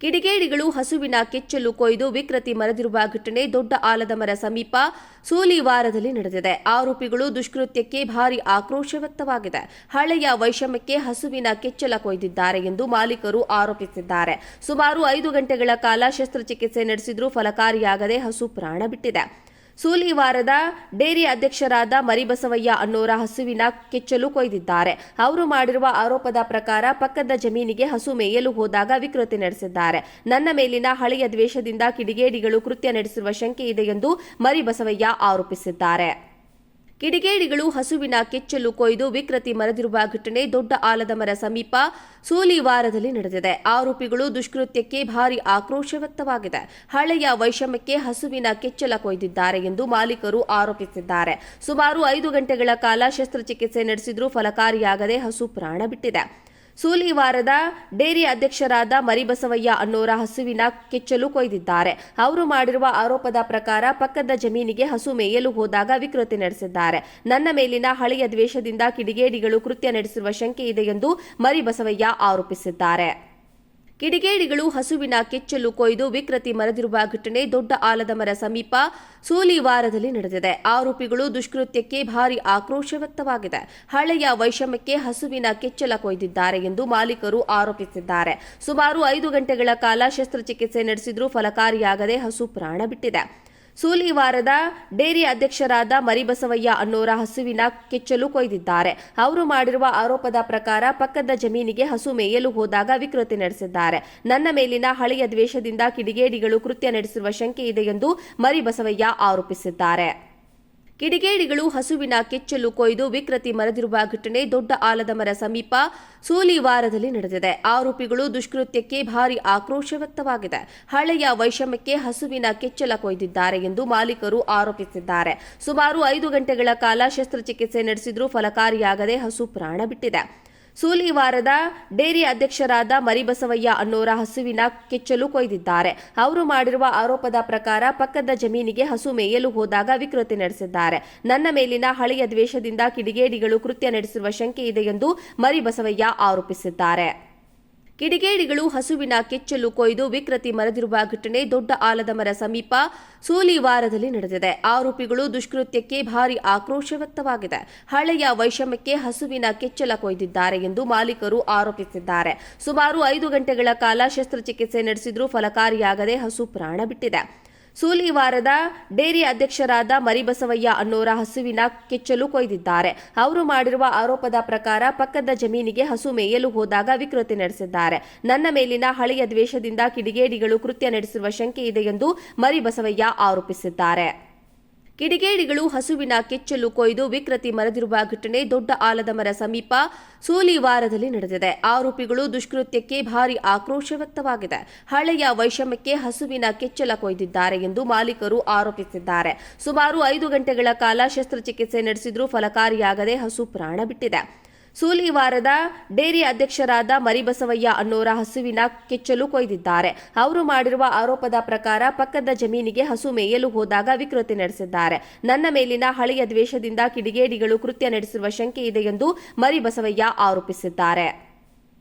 ಕಿಡಿಗೇಡಿಗಳು ಹಸುವಿನ ಕೆಚ್ಚಲು ಕೊಯ್ದು ವಿಕೃತಿ ಮರೆದಿರುವ ಘಟನೆ ದೊಡ್ಡ ಆಲದ ಮರ ಸಮೀಪ ಸೂಲಿವಾರದಲ್ಲಿ ನಡೆದಿದೆ. ಆರೋಪಿಗಳು ದುಷ್ಕೃತ್ಯಕ್ಕೆ ಭಾರಿ ಆಕ್ರೋಶ ವ್ಯಕ್ತವಾಗಿದೆ. ಹಳೆಯ ವೈಷಮ್ಯಕ್ಕೆ ಹಸುವಿನ ಕೆಚ್ಚಲ ಕೊಯ್ದಿದ್ದಾರೆ ಎಂದು ಮಾಲೀಕರು ಆರೋಪಿಸಿದ್ದಾರೆ. ಸುಮಾರು ಐದು ಗಂಟೆಗಳ ಕಾಲ ಶಸ್ತ್ರಚಿಕಿತ್ಸೆ ನಡೆಸಿದರೂ ಫಲಕಾರಿಯಾಗದೆ ಹಸು ಪ್ರಾಣ ಬಿಟ್ಟಿದೆ. ಸೂಲಿವಾರದ ಡೇರಿ ಅಧ್ಯಕ್ಷರಾದ ಮರಿಬಸವಯ್ಯ ಅನ್ನೋರ ಹಸುವಿನ ಕೆಚ್ಚಲು ಕೊಯ್ದಿದ್ದಾರೆ. ಅವರು ಮಾಡಿರುವ ಆರೋಪದ ಪ್ರಕಾರ ಪಕ್ಕದ ಜಮೀನಿಗೆ ಹಸು ಮೇಯಲು ಹೋದಾಗ ವಿಕೃತಿ ನಡೆಸಿದ್ದಾರೆ. ನನ್ನ ಮೇಲಿನ ಹಳೆಯ ದ್ವೇಷದಿಂದ ಕಿಡಿಗೇಡಿಗಳು ಕೃತ್ಯ ನಡೆಸಿರುವ ಶಂಕೆ ಇದೆ ಎಂದು ಮರಿಬಸವಯ್ಯ ಆರೋಪಿಸಿದ್ದಾರೆ. ಕಿಡಿಗೇಡಿಗಳು ಹಸುವಿನ ಕೆಚ್ಚಲು ಕೊಯ್ದು ವಿಕೃತಿ ಮರೆದಿರುವ ಘಟನೆ ದೊಡ್ಡ ಆಲದ ಮರ ಸಮೀಪ ಸೂಲಿವಾರದಲ್ಲಿ ನಡೆದಿದೆ. ಆರೋಪಿಗಳು ದುಷ್ಕೃತ್ಯಕ್ಕೆ ಭಾರಿ ಆಕ್ರೋಶ ವ್ಯಕ್ತವಾಗಿದೆ. ಹಳೆಯ ವೈಷಮ್ಯಕ್ಕೆ ಹಸುವಿನ ಕೆಚ್ಚಲ ಕೊಯ್ದಿದ್ದಾರೆ ಎಂದು ಮಾಲೀಕರು ಆರೋಪಿಸಿದ್ದಾರೆ. ಸುಮಾರು ಐದು ಗಂಟೆಗಳ ಕಾಲ ಶಸ್ತ್ರಚಿಕಿತ್ಸೆ ನಡೆಸಿದ್ರೂ ಫಲಕಾರಿಯಾಗದೆ ಹಸು ಪ್ರಾಣ ಬಿಟ್ಟಿದೆ. ಸೂಲಿವಾರದ ಡೇರಿ ಅಧ್ಯಕ್ಷರಾದ ಮರಿಬಸವಯ್ಯ ಅನ್ನೋರ ಹಸುವಿನ ಕೆಚ್ಚಲು ಕೊಯ್ದಿದ್ದಾರೆ. ಅವರು ಮಾಡಿರುವ ಆರೋಪದ ಪ್ರಕಾರ ಪಕ್ಕದ ಜಮೀನಿಗೆ ಹಸು ಮೇಯಲು ಹೋದಾಗ ವಿಕೃತಿ ನಡೆಸಿದ್ದಾರೆ. ನನ್ನ ಮೇಲಿನ ಹಳೆಯ ದ್ವೇಷದಿಂದ ಕಿಡಿಗೇಡಿಗಳು ಕೃತ್ಯ ನಡೆಸಿರುವ ಶಂಕೆ ಇದೆ ಎಂದು ಮರಿಬಸವಯ್ಯ ಆರೋಪಿಸಿದ್ದಾರೆ. ಕಿಡಿಗೇಡಿಗಳು ಹಸುವಿನ ಕೆಚ್ಚಲು ಕೊಯ್ದು ವಿಕೃತಿ ಮರೆದಿರುವ ಘಟನೆ ದೊಡ್ಡ ಆಲದ ಮರ ಸಮೀಪ ಸೂಲಿವಾರದಲ್ಲಿ ನಡೆದಿದೆ. ಆರೋಪಿಗಳು ದುಷ್ಕೃತ್ಯಕ್ಕೆ ಭಾರಿ ಆಕ್ರೋಶ ವ್ಯಕ್ತವಾಗಿದೆ. ಹಳೆಯ ವೈಷಮ್ಯಕ್ಕೆ ಹಸುವಿನ ಕೆಚ್ಚಲ ಕೊಯ್ದಿದ್ದಾರೆ ಎಂದು ಮಾಲೀಕರು ಆರೋಪಿಸಿದ್ದಾರೆ. ಸುಮಾರು ಐದು ಗಂಟೆಗಳ ಕಾಲ ಶಸ್ತ್ರಚಿಕಿತ್ಸೆ ನಡೆಸಿದ್ರೂ ಫಲಕಾರಿಯಾಗದೆ ಹಸು ಪ್ರಾಣ ಬಿಟ್ಟಿದೆ. ಸೂಲಿವಾರದ ಡೇರಿ ಅಧ್ಯಕ್ಷರಾದ ಮರಿಬಸವಯ್ಯ ಅನ್ನೋರ ಹಸುವಿನ ಕೆಚ್ಚಲು ಕೊಯ್ದಿದ್ದಾರೆ. ಅವರು ಮಾಡಿರುವ ಆರೋಪದ ಪ್ರಕಾರ ಪಕ್ಕದ ಜಮೀನಿಗೆ ಹಸು ಮೇಯಲು ಹೋದಾಗ ವಿಕೃತಿ ನಡೆಸಿದ್ದಾರೆ. ನನ್ನ ಮೇಲಿನ ಹಳೆಯ ದ್ವೇಷದಿಂದ ಕಿಡಿಗೇಡಿಗಳು ಕೃತ್ಯ ನಡೆಸಿರುವ ಶಂಕೆ ಇದೆ ಎಂದು ಮರಿಬಸವಯ್ಯ ಆರೋಪಿಸಿದ್ದಾರೆ. ಕಿಡಿಗೇಡಿಗಳು ಹಸುವಿನ ಕೆಚ್ಚಲು ಕೊಯ್ದು ವಿಕೃತಿ ಮರೆದಿರುವ ಘಟನೆ ದೊಡ್ಡ ಆಲದ ಮರ ಸಮೀಪ ಸೂಲಿವಾರದಲ್ಲಿ ನಡೆದಿದೆ. ಆರೋಪಿಗಳು ದುಷ್ಕೃತ್ಯಕ್ಕೆ ಭಾರಿ ಆಕ್ರೋಶ ವ್ಯಕ್ತವಾಗಿದೆ. ಹಳೆಯ ವೈಷಮ್ಯಕ್ಕೆ ಹಸುವಿನ ಕೆಚ್ಚಲ ಕೊಯ್ದಿದ್ದಾರೆ ಎಂದು ಮಾಲೀಕರು ಆರೋಪಿಸಿದ್ದಾರೆ. ಸುಮಾರು ಐದು ಗಂಟೆಗಳ ಕಾಲ ಶಸ್ತ್ರಚಿಕಿತ್ಸೆ ನಡೆಸಿದರೂ ಫಲಕಾರಿಯಾಗದೆ ಹಸು ಪ್ರಾಣ ಬಿಟ್ಟಿದೆ. ಸೂಲಿವಾರದ ಡೇರಿ ಅಧ್ಯಕ್ಷರಾದ ಮರಿಬಸವಯ್ಯ ಅನ್ನೋರ ಹಸುವಿನ ಕೆಚ್ಚಲು ಕೊಯ್ದಿದ್ದಾರೆ. ಅವರು ಮಾಡಿರುವ ಆರೋಪದ ಪ್ರಕಾರ ಪಕ್ಕದ ಜಮೀನಿಗೆ ಹಸು ಮೇಯಲು ಹೋದಾಗ ವಿಕೃತಿ ನಡೆಸಿದ್ದಾರೆ. ನನ್ನ ಮೇಲಿನ ಹಳೆಯ ದ್ವೇಷದಿಂದ ಕಿಡಿಗೇಡಿಗಳು ಕೃತ್ಯ ನಡೆಸಿರುವ ಶಂಕೆ ಇದೆ ಎಂದು ಮರಿಬಸವಯ್ಯ ಆರೋಪಿಸಿದ್ದಾರೆ. ಕಿಡಿಗೇಡಿಗಳು ಹಸುವಿನ ಕೆಚ್ಚಲು ಕೊಯ್ದು ವಿಕೃತಿ ಮರೆದಿರುವ ಘಟನೆ ದೊಡ್ಡ ಆಲದ ಮರ ಸಮೀಪ ಸೂಲಿವಾರದಲ್ಲಿ ನಡೆದಿದೆ. ಆರೋಪಿಗಳು ದುಷ್ಕೃತ್ಯಕ್ಕೆ ಭಾರಿ ಆಕ್ರೋಶ ವ್ಯಕ್ತವಾಗಿದೆ. ಹಳೆಯ ವೈಷಮ್ಯಕ್ಕೆ ಹಸುವಿನ ಕೆಚ್ಚಲ ಕೊಯ್ದಿದ್ದಾರೆ ಎಂದು ಮಾಲೀಕರು ಆರೋಪಿಸಿದ್ದಾರೆ. ಸುಮಾರು ಐದು ಗಂಟೆಗಳ ಕಾಲ ಶಸ್ತ್ರಚಿಕಿತ್ಸೆ ನಡೆಸಿದ್ರೂ ಫಲಕಾರಿಯಾಗದೆ ಹಸು ಪ್ರಾಣ ಬಿಟ್ಟಿದೆ. ಸೂಲಿವಾರದ ಡೇರಿ ಅಧ್ಯಕ್ಷರಾದ ಮರಿಬಸವಯ್ಯ ಅನ್ನೋರ ಹಸುವಿನ ಕೆಚ್ಚಲು ಕೊಯ್ದಿದ್ದಾರೆ. ಅವರು ಮಾಡಿರುವ ಆರೋಪದ ಪ್ರಕಾರ ಪಕ್ಕದ ಜಮೀನಿಗೆ ಹಸು ಮೇಯಲು ಹೋದಾಗ ವಿಕೃತಿ ನಡೆಸಿದ್ದಾರೆ. ನನ್ನ ಮೇಲಿನ ಹಳೆಯ ದ್ವೇಷದಿಂದ ಕಿಡಿಗೇಡಿಗಳು ಕೃತ್ಯ ನಡೆಸಿರುವ ಶಂಕೆ ಇದೆ ಎಂದು ಮರಿಬಸವಯ್ಯ ಆರೋಪಿಸಿದ್ದಾರೆ. ಕಿಡಿಗೇಡಿಗಳು ಹಸುವಿನ ಕೆಚ್ಚಲು ಕೊಯ್ದು ವಿಕೃತಿ ಮರೆದಿರುವ ಘಟನೆ ದೊಡ್ಡ ಆಲದ ಮರ ಸಮೀಪ ಸೂಲಿವಾರದಲ್ಲಿ ನಡೆದಿದೆ. ಆರೋಪಿಗಳು ದುಷ್ಕೃತ್ಯಕ್ಕೆ ಭಾರಿ ಆಕ್ರೋಶ ವ್ಯಕ್ತವಾಗಿದೆ. ಹಳೆಯ ವೈಷಮ್ಯಕ್ಕೆ ಹಸುವಿನ ಕೆಚ್ಚಲ ಕೊಯ್ದಿದ್ದಾರೆ ಎಂದು ಮಾಲೀಕರು ಆರೋಪಿಸಿದ್ದಾರೆ. ಸುಮಾರು ಐದು ಗಂಟೆಗಳ ಕಾಲ ಶಸ್ತ್ರಚಿಕಿತ್ಸೆ ನಡೆಸಿದ್ರೂ ಫಲಕಾರಿಯಾಗದೆ ಹಸು ಪ್ರಾಣ ಬಿಟ್ಟಿದೆ. ಸೂಲಿವಾರದ ಡೇರಿ ಅಧ್ಯಕ್ಷರಾದ ಮರಿಬಸವಯ್ಯ ಅನ್ನೋರ ಹಸುವಿನ ಕೆಚ್ಚಲು ಕೊಯ್ದಿದ್ದಾರೆ. ಅವರು ಮಾಡಿರುವ ಆರೋಪದ ಪ್ರಕಾರ ಪಕ್ಕದ ಜಮೀನಿಗೆ ಹಸು ಮೇಯಲು ಹೋದಾಗ ವಿಕೃತಿ ನಡೆಸಿದ್ದಾರೆ. ನನ್ನ ಮೇಲಿನ ಹಳೆಯ ದ್ವೇಷದಿಂದ ಕಿಡಿಗೇಡಿಗಳು ಕೃತ್ಯ ನಡೆಸಿರುವ ಶಂಕೆ ಇದೆ ಎಂದು ಮರಿಬಸವಯ್ಯ ಆರೋಪಿಸಿದ್ದಾರೆ.